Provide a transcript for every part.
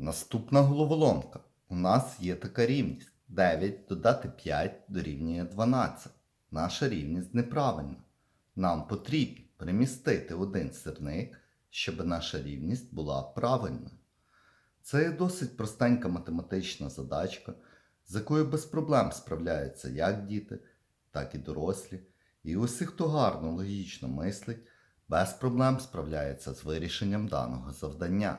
Наступна головоломка. У нас є така рівність. 9 додати 5 дорівнює 12. Наша рівність неправильна. Нам потрібно перемістити один сирник, щоб наша рівність була правильною. Це досить простенька математична задачка, з якою без проблем справляються як діти, так і дорослі. І усі, хто гарно логічно мислить, без проблем справляється з вирішенням даного завдання.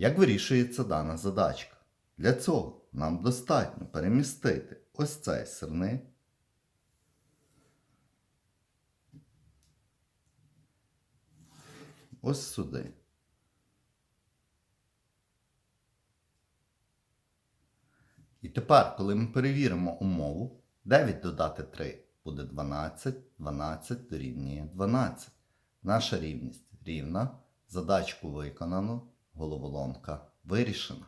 Як вирішується дана задачка? Для цього нам достатньо перемістити ось цей сирник ось сюди. І тепер, коли ми перевіримо умову, 9 додати 3 буде 12, 12 дорівнює 12. Наша рівність рівна, задачку виконано, головоломка вирішена.